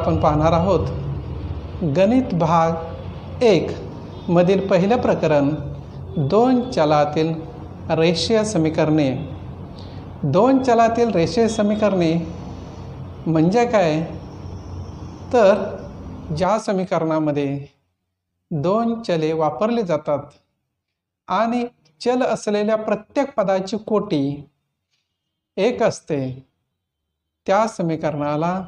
आपण पाहणार आहोत. गणित भाग एक मधील पहिलं प्रकरण दोन चलातील रेषीय समीकरणे. दोन चलातील रेषीय समीकरणे म्हणजे काय? तर ज्या समीकरणामध्ये दोन चले वापरले जातात आणि चल असलेल्या प्रत्येक पदाची कोटी एक असते त्या समीकरणाला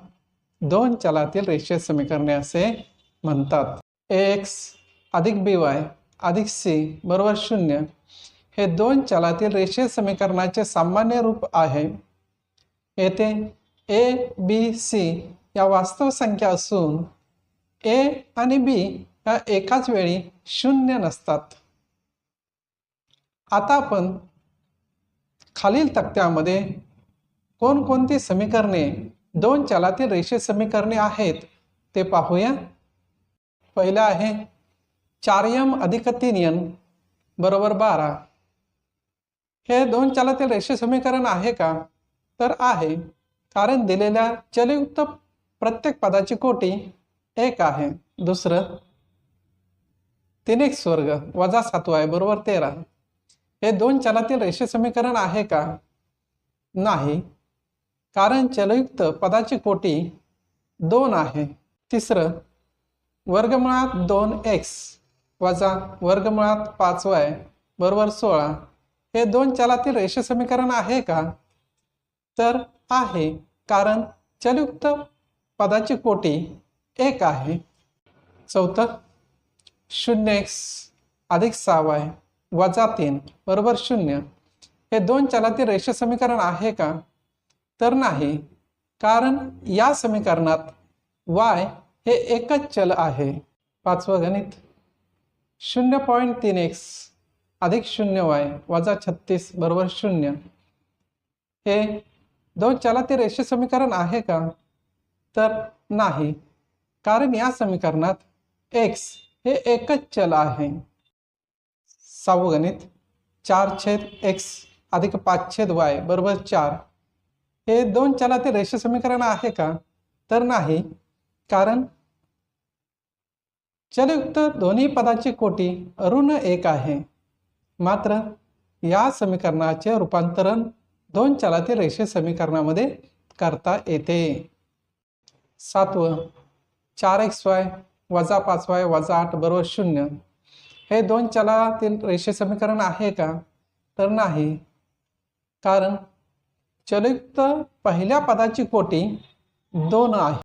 दोन चलातील रेषीय समीकरणे असे म्हणतात. एक्स अधिक बी वाय अधिक सी बरोबर शून्य. हे दोन चलातील रेषीय समीकरणाचे सामान्य रूप आहे. येथे ए बी सी या वास्तव संख्या असून ए आणि बी या एकाच वेळी शून्य नसतात. आता आपण खालील तक्त्यामध्ये कोणकोणती समीकरणे दोन चलातील रेषे समीकरणे आहेत. ते पाहूया. पहिलं आहे चार यम अधिक तीन यन बरोबर बारा. हे दोन चलातील रेषे समीकरण आहे का? तर आहे कारण दिलेल्या चलयुक्त प्रत्येक पदाची कोटी एक आहे. दुसरं तीन एक स्वर्ग वजा सातवा आहे बरोबर तेरा. हे दोन चलातील रेषे समीकरण आहे का? नाही. कारण चलयुक्त पदाची कोटी दोन आहे. तिसरं वर्गमुळात दोन एक्स वजा वर्गमुळात पाच वाय बरोबर सोळा. हे दोन चलातील रेषीय समीकरण आहे का? तर आहे कारण चलयुक्त पदाची कोटी एक आहे. चौथं शून्य एक्स अधिक सहा वाय वजा तीन बरोबर शून्य. हे दोन चलातील रेषीय समीकरण आहे का? तर नाही कारण या समीकरणात वाय हे एकच चल आहे. पाचवं गणित. शून्य पॉईंट तीन एक्स अधिक शून्य वाय वजा छत्तीस बरोबर शून्य. हे दोन चलातील रेषे समीकरण आहे का? तर नाही कारण या समीकरणात एक्स हे एकच चल आहे. सहावं गणित. चार छेद एक्स अधिक पाच छेद वाय बरोबर चार. हे दोन चलातील रेष समीकरण आहे का? तर नाही. कारण चलयुक्त दोन्ही पदाची कोटी ऋण एक आहे. मात्र या समीकरणाचे रूपांतरण दोन चलातील रेषे समीकरणामध्ये करता येते. सातवं. चार एक्स वाय वजा पाच वाय वजा आठ बरोबर शून्य. हे दोन चलातील रेषे समीकरण आहे का? तर नाही. कारण चलयुक्त पहिल्या पदाची कोटी दोन आहे.